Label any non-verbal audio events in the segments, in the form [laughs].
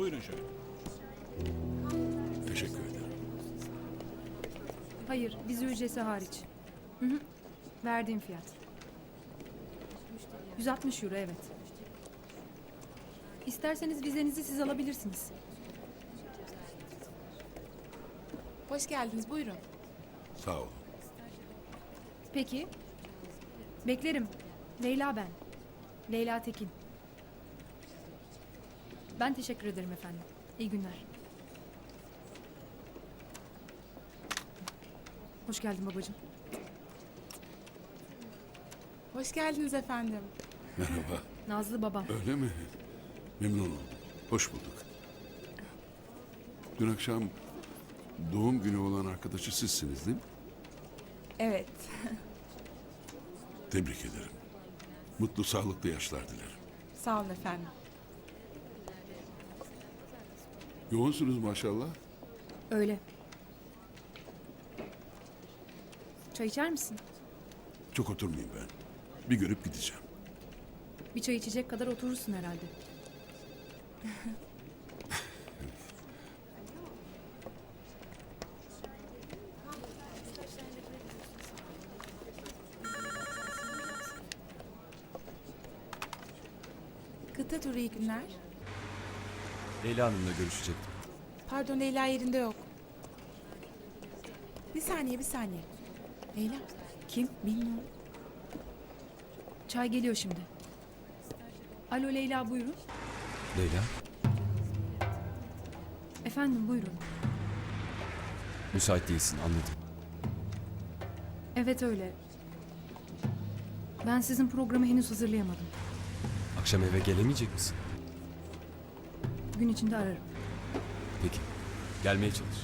Buyurun şöyle. Teşekkür ederim. Hayır, vize ücreti hariç. Hı hı. Verdiğim fiyat. 160 euro evet. İsterseniz vizenizi siz alabilirsiniz. Hoş geldiniz, buyurun. Sağ olun. Peki. Beklerim. Leyla ben. Leyla Tekin. Ben teşekkür ederim efendim. İyi günler. Hoş geldin babacığım. Hoş geldiniz efendim. Merhaba. [laughs] Nazlı babam. Öyle mi? Memnun oldum. Hoş bulduk. Dün akşam doğum günü olan arkadaşı sizsiniz değil mi? Evet. Tebrik ederim. Mutlu, sağlıklı yaşlar dilerim. Sağ olun efendim. Yoğunsunuz maşallah. Öyle. Çay içer misin? Çok oturmayayım ben. Bir görüp gideceğim. Bir çay içecek kadar oturursun herhalde. Kıta turu iyi günler. Leyla Hanım'la görüşecektim. Pardon Leyla yerinde yok. Bir saniye, bir saniye. Leyla, Kim? bilmiyorum. Çay geliyor şimdi. Alo Leyla buyurun. Leyla, Efendim buyurun. müsait değilsin anladım. Evet öyle. Ben sizin programı henüz hazırlayamadım. Akşam eve gelemeyecek misin? Gün içinde ararım. Peki, gelmeye çalış.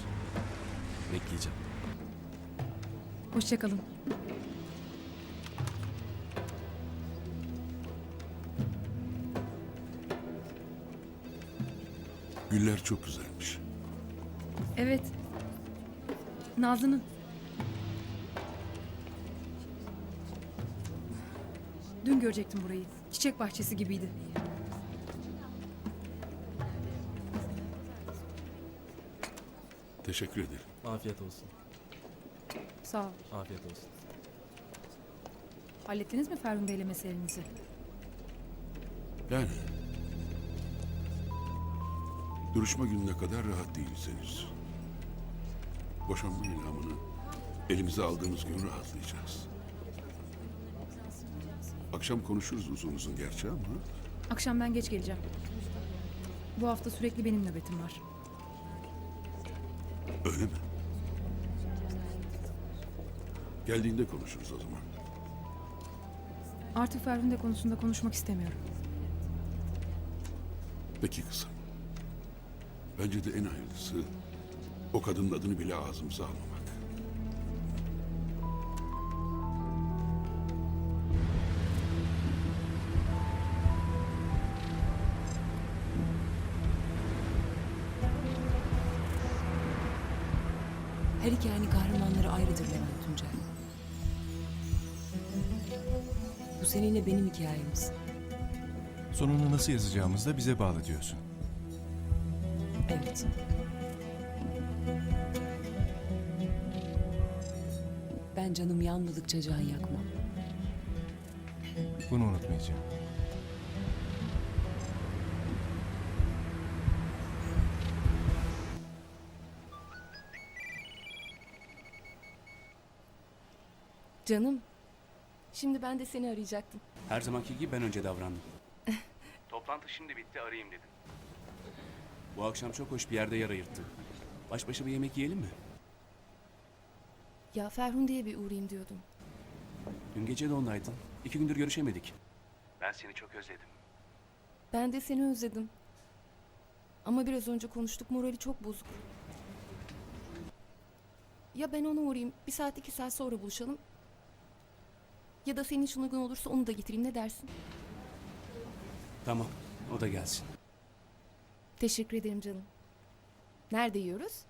Bekleyeceğim. Hoşçakalın. Güller çok güzelmiş. Evet. Nazlı'nın. Dün görecektim burayı. Çiçek bahçesi gibiydi. Teşekkür ederim. Afiyet olsun. Sağ ol. Afiyet olsun. Hallettiniz mi Ferhun Bey'le meselenizi? Yani... Duruşma gününe kadar rahat değiliz henüz. Boşanma ilamını elimize aldığımız gün rahatlayacağız. Akşam konuşuruz uzun uzun gerçi ama... Akşam ben geç geleceğim. Bu hafta sürekli benim nöbetim var. Öyle mi? Geldiğinde konuşuruz o zaman. Artık Ferhunde konusunda konuşmak istemiyorum. Peki kızım. Bence de en hayırlısı o kadının adını bile ağzımıza almamak. Her hikayenin kahramanları ayrıdır Levent Tuncay. Bu seninle benim hikayemiz. Sonunu nasıl yazacağımız da bize bağlı diyorsun. Evet. Ben canım yanmadıkça can yakmam. Bunu unutmayacağım. Canım. Şimdi ben de seni arayacaktım. Her zamanki gibi ben önce davrandım. [laughs] Toplantı şimdi bitti arayayım dedim. Bu akşam çok hoş bir yerde yer ayırttı. Baş başa bir yemek yiyelim mi? Ya Ferhun diye bir uğrayayım diyordum. Dün gece de ondaydın. İki gündür görüşemedik. Ben seni çok özledim. Ben de seni özledim. Ama biraz önce konuştuk morali çok bozuk. Ya ben ona uğrayayım bir saat iki saat sonra buluşalım. Ya da senin için uygun olursa onu da getireyim ne dersin? Tamam, o da gelsin. Teşekkür ederim canım. Nerede yiyoruz?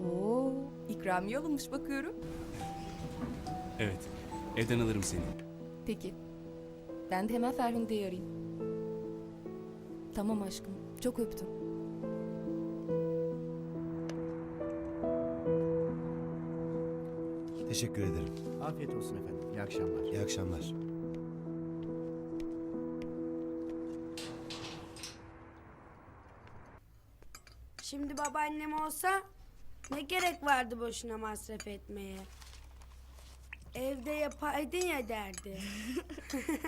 Oo, ikramiye alınmış bakıyorum. Evet, evden alırım seni. Peki. Ben de hemen Ferhunde'yi arayayım. Tamam aşkım. Çok öptüm. Teşekkür ederim. Afiyet olsun efendim. İyi akşamlar. İyi akşamlar. Şimdi babaannem olsa ne gerek vardı boşuna masraf etmeye? Evde yapaydın ya derdi. [laughs]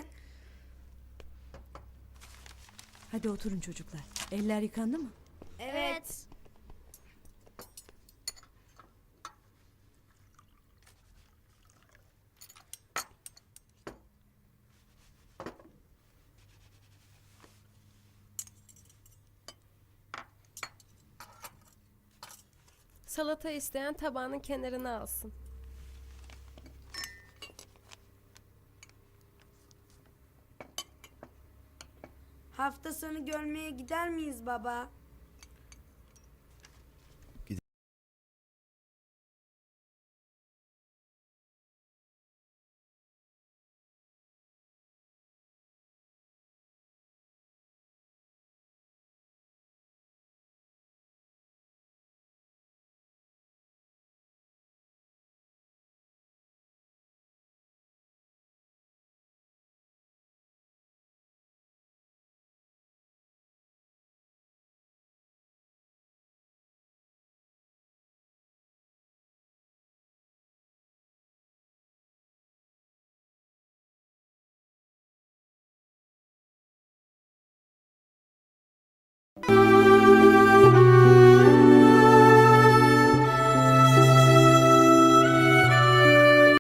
Hadi oturun çocuklar. Eller yıkandı mı? Evet. Salata isteyen tabağının kenarına alsın. Hafta sonu görmeye gider miyiz baba?